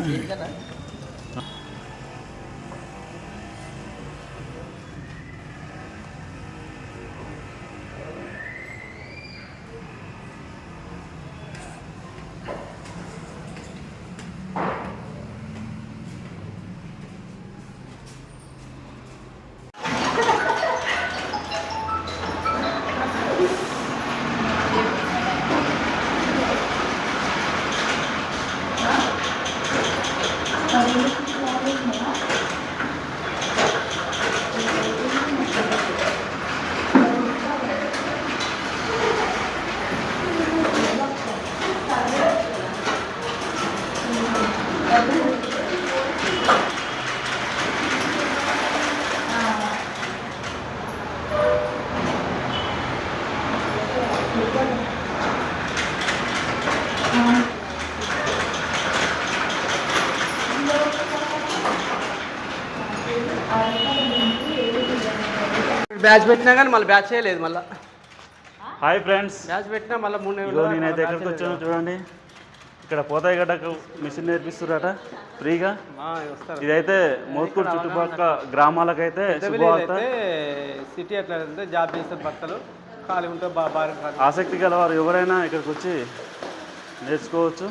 Jadi kan batch పెట్టినా కానీ మళ్ళీ బ్యాచ్ చేయలేదు మళ్ళీ. Hi friends. బ్యాచ్ పెట్టినా మళ్ళీ మూడు నెలలు ఇదిగో నేనైతే ఎక్కడికి వచ్చాను చూడండి. ఇక్కడ పోతాయిగడ్డకు మిషన్ నేర్పిస్తున్నారట ఫ్రీగా? ఇదైతే మోత్కూరు చుట్టుపక్కల గ్రామాలకైతే శుభవార్త. అయితే సిటీ ఎట్లా అంటే జాబ్ చేస్తారు భర్తలు ఖాళీ ఉంటే బా భార్య ఖాళీ. ఆసక్తి గల వారు ఎవరైనా ఇక్కడికి వచ్చి నేర్చుకోవచ్చు.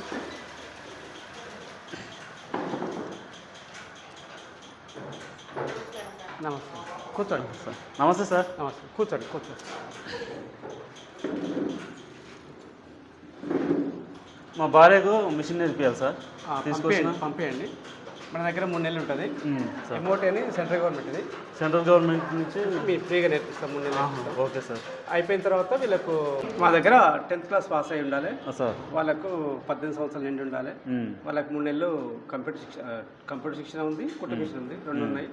నమస్తే. కూర్చోండి. నమస్తే సార్. నమస్తే. కూర్చోండి కూర్చోండి. మా భార్యకు మిషన్ నేర్పియాలి సార్. ఆ, తీసుకొచ్చిన. పంపేయండి మన దగ్గర మూడు నెలలు ఉంటుంది. ఎమౌంట్ అని సెంట్రల్ గవర్నమెంట్ ఇది. సెంట్రల్ గవర్నమెంట్ నుంచి మీరు ఫ్రీగా నేర్పిస్తాం మూడు నెలలు. Okay sir. అయిపోయిన తర్వాత వీళ్ళకు మా దగ్గర టెన్త్ క్లాస్ పాస్ అయి ఉండాలి. సార్. వాళ్ళకు పద్దెనిమిది సంవత్సరాలు నిండి ఉండాలి. వాళ్ళకి మూడు నెలలు కంప్యూటర్ శిక్షణ కంప్యూటర్ శిక్షణ ఉంది కుట్టు మిషన్ ఉంది. రెండు ఉన్నాయి.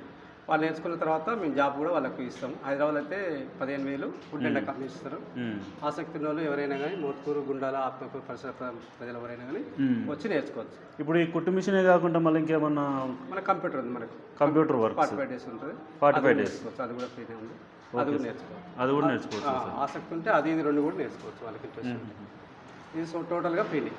వాళ్ళు నేర్చుకున్న తర్వాత మేము జాబ్ కూడా వాళ్ళకు ఇస్తాం. హైదరాబాద్ అయితే పదిహేను వేలు ఫుడ్ అండ్ అకామిడేషన్ ఇస్తారు. ఆసక్తి ఉన్న వాళ్ళు ఎవరైనా కానీ మోత్కూరు గుండాల ఆత్మకూరు పరిసర ప్రా- ప్రజలు ఎవరైనా కానీ. వచ్చి నేర్చుకోవచ్చు. ఇప్పుడు ఈ కుట్టు మిషనే కాకుండా మళ్ళీ ఇంకేమన్నా మన కంప్యూటర్ ఉంది మనకు. Computer work forty five days ఉంటుంది. 45 అది కూడా days. నేర్చుకోవచ్చు. అది కూడా ఫ్రీనే ఉంది. అది కూడా నేర్చుకోవచ్చు. అది కూడా నేర్చుకోవచ్చు ఆసక్తి ఉంటే అది ఇది రెండు కూడా నేర్చుకోవచ్చు వాళ్ళకి ఇంట్రెస్ట్. ఇది సో టోటల్గా ఫ్రీనే.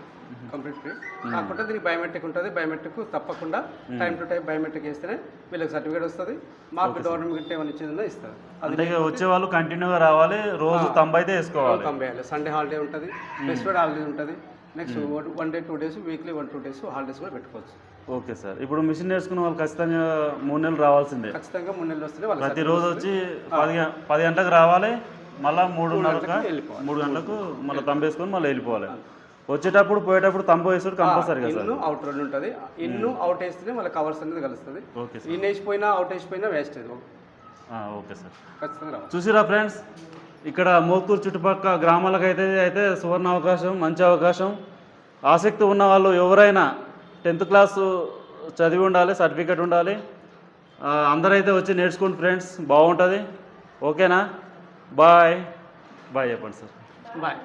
Complete free. కాకపోతే దీనికి బయోమెట్రిక్ ఉంటుంది. బయోమెట్రిక్ తప్పకుండా టైం టు టైం బయోమెట్రిక్ వేస్తేనే వీళ్ళకి సర్టిఫికేట్ వస్తుంది. మాకు గవర్నమెంట్ ఏమైనా ఇచ్చిందో ఇస్తారు. అది అంటే ఇక వచ్చే వాళ్ళు కంటిన్యూగా రావాలి రోజు తంబు అయితే వేసుకోవాలి. కంపేయాలి సండే హాలిడే ఉంటుంది. ఫెస్టివల్ హాలిడే ఉంటుంది. Next one day two days weekly one two days holidays కూడా పెట్టుకోవచ్చు. Okay sir. ఇప్పుడు మిషన్ నేర్చుకున్న వాళ్ళు ఖచ్చితంగా మూడు నెలలు రావాల్సిందే. ఖచ్చితంగా మూడు నెలలు వస్తే ప్రతిరోజు వచ్చి పది పది గంటలకు రావాలి మళ్ళీ వెళ్ళిపోవాలి. మూడు గంటలకు మళ్ళీ తంబు వేసుకొని మళ్ళీ వెళ్ళిపోవాలి. వచ్చేటప్పుడు పోయేటప్పుడు తంబు వేసుడు కంపల్సరీ కదా ఇన్ను అవుట్ రెండు ఉంటుంది. ఇన్ను అవుట్ వేస్తేనే వాళ్ళకి కవర్స్ అనేది కలుస్తుంది. Okay sir. ఇన్ వేసిపోయినా అవుట్ వేసిపోయినా వేస్ట్ అది. Okay sir. ఖచ్చితంగా చూసిరా ఫ్రెండ్స్ ఇక్కడ మోత్తూరు చుట్టుపక్కల గ్రామాలకైతే అయితే సువర్ణ అవకాశం మంచి అవకాశం. ఆసక్తి ఉన్న వాళ్ళు ఎవరైనా టెన్త్ క్లాస్ చదివి ఉండాలి సర్టిఫికేట్ ఉండాలి అందరైతే వచ్చి నేర్చుకోండి ఫ్రెండ్స్ బాగుంటుంది. ఓకేనా? బాయ్. బాయ్ చెప్పండి సార్. బాయ్.